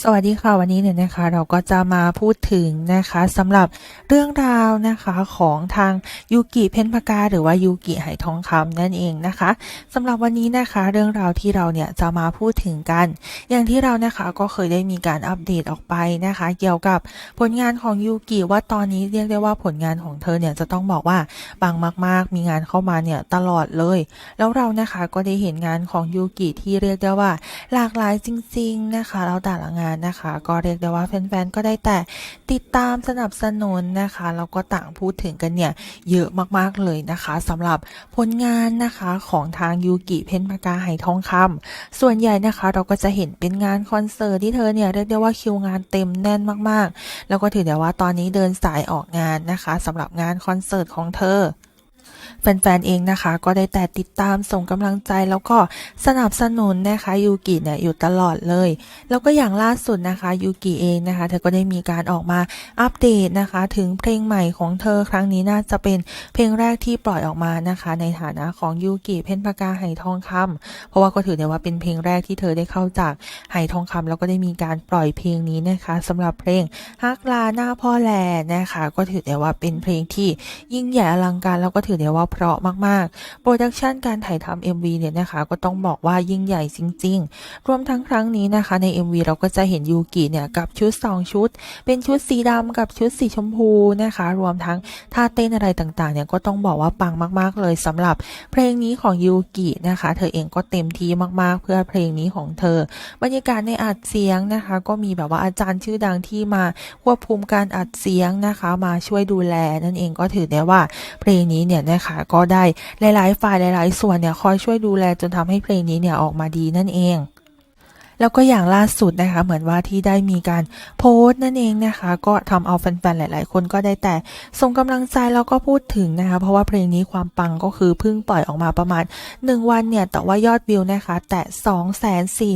สวัสดีค่ะวันนี้เนี่ยนะคะเราก็จะมาพูดถึงนะคะสำหรับเรื่องราวนะคะของทางยูกิเพนพากาหรือว่ายูกิไหทองคำนั่นเองนะคะสำหรับวันนี้นะคะเรื่องราวที่เราเนี่ยจะมาพูดถึงกัน อย่างที่เรานะคะก็เคยได้มีการอัปเดตออกไปนะคะ เกี่ยวกับผลงานของยูกิว่าตอนนี้เรียกได้ว่าผลงานของเธอเนี่ยจะต้องบอกว่าปังมากๆ มีงานเข้ามาเนี่ยตลอดเลย แล้วเรานะคะก็ได้เห็นงานของยูกิที่เรียกได้ว่า หลากหลายจริง ๆนะคะแล้วแต่ละงานนะคะ ก็เรียกได้ว่าแฟนๆก็ได้แต่ติดตามสนับสนุนนะคะแล้วก็ต่างพูดถึงกันเนี่ยเยอะมากๆเลยนะคะสำหรับผลงานนะคะของทางยูกิเพนพากาไหทองคำส่วนใหญ่นะคะเราก็จะเห็นเป็นงานคอนเสิร์ตที่เธอเนี่ยเรียกได้ว่าคิวงานเต็มแน่นมากๆ แล้วก็ถือได้ว่าตอนนี้เดินสายออกงานนะคะสำหรับงานคอนเสิร์ตของเธอ แฟนๆเองนะคะ ก็ได้แต่ติดตามส่งกำลังใจแล้วก็สนับสนุนนะคะยูกิเนี่ยอยู่ตลอดเลย แล้วก็อย่างล่าสุดนะคะยูกิเองนะคะเธอก็ได้มีการออกมาอัปเดตนะคะ ถึงเพลงใหม่ของเธอครั้งนี้น่าจะเป็นเพลงแรกที่ปล่อยออกมานะคะ ในฐานะของยูกิเพนพากาไหทองคำเพราะว่าก็ถือได้ว่าเป็นเพลงแรกที่เธอได้เข้าจากไหทองคำแล้วก็ได้มีการปล่อยเพลงนี้นะคะสำหรับเพลงฮักลาหน้าพ่อแลนะคะ ก็ถือได้ว่าเป็นเพลงที่ยิ่งใหญ่อลังการแล้วก็ถือได้ว่าเพราะมากๆ โปรดักชันการถ่ายทำ MV เนี่ยนะคะ ก็ต้องบอกว่ายิ่งใหญ่จริง ๆ รวมทั้งครั้งนี้นะคะ ใน MV เราก็จะเห็นยูกิเนี่ยกับชุด 2 ชุด เป็นชุดสีดำกับชุดสีชมพูนะคะ รวมทั้งท่าเต้นอะไรต่างๆเนี่ยก็ต้องบอกว่าปังมากๆ เลยสำหรับเพลงนี้ของยูกินะคะ เธอเองก็เต็มที่มากๆ เพื่อเพลงนี้ของเธอ บรรยากาศในอัดเสียงนะคะ ก็มีแบบว่าอาจารย์ชื่อดังที่มาควบคุมการอัดเสียงนะคะ มาช่วยดูแลนั่นเองก็ถือได้ว่าเพลงนี้เนี่ยนะคะก็ได้หลายๆ ฝ่ายหลาย ๆ ส่วนเนี่ยคอยช่วยดูแลจนทำให้เพลงนี้เนี่ยออกมาดีนั่นเอง แล้วก็อย่างล่าสุดนะคะ เหมือนว่าที่ได้มีการโพสต์นั่นเองนะคะ ก็ทำเอาแฟนๆ หลาย ๆ คนก็ได้แต่ส่งกำลังใจแล้วก็พูดถึงนะคะ เพราะว่าเพลงนี้ความปังก็คือเพิ่งปล่อยออกมาประมาณ 1 วันเนี่ย แต่ว่ายอดวิวนะคะ แต่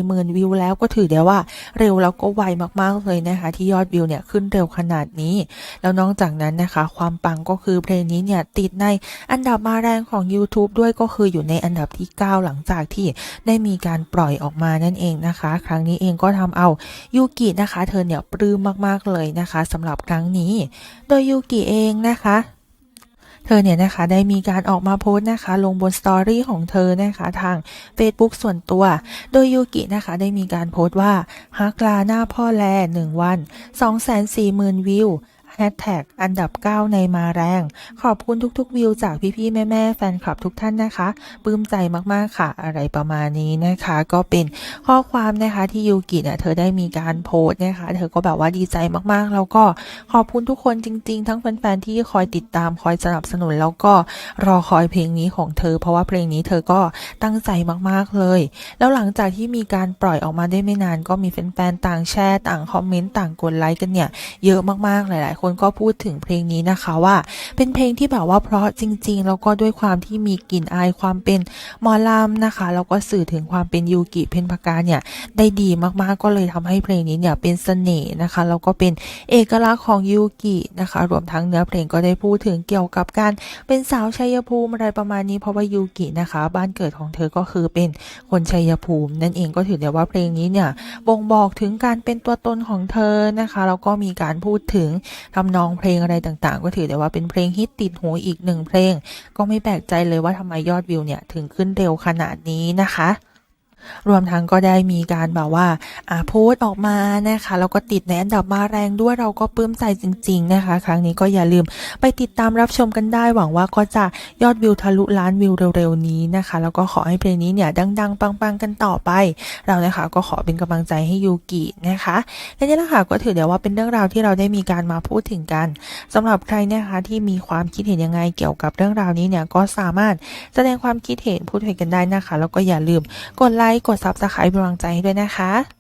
240,000 วิวแล้วก็ถือได้ว่าเร็วแล้วก็ไวมากๆเลยนะคะ ที่ยอดวิวเนี่ยขึ้นเร็วขนาดนี้ แล้วนอกจากนั้นนะคะ ความปังก็คือเพลงนี้เนี่ยติดในอันดับมาแรงของ YouTube ด้วยก็คืออยู่ในอันดับที่ 9 หลังจากที่ได้มีการปล่อยออกมานั่นเองนะคะครั้งนี้เองก็ทำเอายูกินะคะ เธอเนี่ยปลื้มมากๆเลยนะคะสำหรับครั้งนี้ โดยยูกิเองนะคะเธอเนี่ยนะคะได้มีการออกมาโพสต์นะคะ ลงบนสตอรี่ของเธอนะคะทาง Facebook ส่วนตัว โดยยูกินะคะได้มีการโพสต์ว่าฮักลาหน้าพ่อแลหนึ่งวัน 240,000 วิว แฮชแท็กอันดับ 9 ในมาแรง ขอบคุณทุกๆ วิวจากพี่ๆ แม่ๆ แฟนคลับทุกท่านนะคะปลื้มใจมากๆค่ะ อะไรประมาณนี้นะคะ ก็เป็นข้อความนะคะที่ยูกิเนี่ยเธอได้มีการโพสต์นะคะ เธอก็แบบว่าดีใจมากๆ แล้วก็ขอบคุณทุกคนจริง ๆ ทั้งแฟนๆ ที่คอยติดตามคอยสนับสนุน แล้วก็รอคอยเพลงนี้ของเธอ เพราะว่าเพลงนี้เธอก็ตั้งใจมากๆเลย แล้วหลังจากที่มีการปล่อยออกมาได้ไม่นาน ก็มีแฟนๆ ต่างแชร์ต่างคอมเมนต์ต่างกดไลค์กันเนี่ยเยอะมากๆ หลายๆคนก็พูดถึงเพลงนี้นะคะว่า เป็นเพลงที่แบบว่าเพราะจริง ๆ แล้วก็ด้วยความที่มีกลิ่นอายความเป็นหมอลำนะคะแล้วก็สื่อถึงความเป็นยูกิเพนพากาเนี่ยได้ดีมากๆก็เลยทำให้เพลงนี้เนี่ยเป็นเสน่ห์นะคะแล้วก็เป็นเอกลักษณ์ของยูกินะคะรวมทั้งเนื้อเพลงก็ได้พูดถึงเกี่ยวกับการเป็นสาวชัยภูมิอะไรประมาณนี้เพราะว่ายูกินะคะ บ้านเกิดของเธอก็คือเป็นคนชัยภูมิ นั่นเองก็ถือได้ว่าเพลงนี้เนี่ยบ่งบอกถึงการเป็นตัวตนของเธอนะคะแล้วก็มีการพูดถึงทำนองเพลงอะไรต่างๆ ก็ถือได้ว่าเป็นเพลงฮิตติดหูอีกหนึ่งเพลง ก็ไม่แปลกใจเลยว่าทำไมยอดวิวเนี่ยถึงขึ้นเร็วขนาดนี้นะคะ รวมทั้งก็ได้มีการแบบว่าอ่าโพสต์ออกมานะคะแล้วก็ติดในอันดับมาแรงด้วยเราก็ปลื้มใจจริง ๆ นะคะ ครั้งนี้ก็อย่าลืมไปติดตามรับชมกันได้ หวังว่าก็จะยอดวิวทะลุล้านวิวเร็วๆนี้นะคะ แล้วก็ขอให้เพลงนี้เนี่ยดัง ๆ ปังๆกันต่อไป เรานะคะก็ขอเป็นกำลังใจให้ยูกินะคะและนี่แหละค่ะก็ถือเดี๋ยวว่าเป็นเรื่องราวที่เราได้มีการมาพูดถึงกันสำหรับใครนะคะที่มีความคิดเห็นยังไงเกี่ยวกับเรื่องราวนี้เนี่ยก็สามารถแสดงความคิดเห็นพูดคุยกันได้นะคะ แล้วก็อย่าลืมกดไลค์กด Subscribe เป็นกำลังใจให้ด้วยนะคะ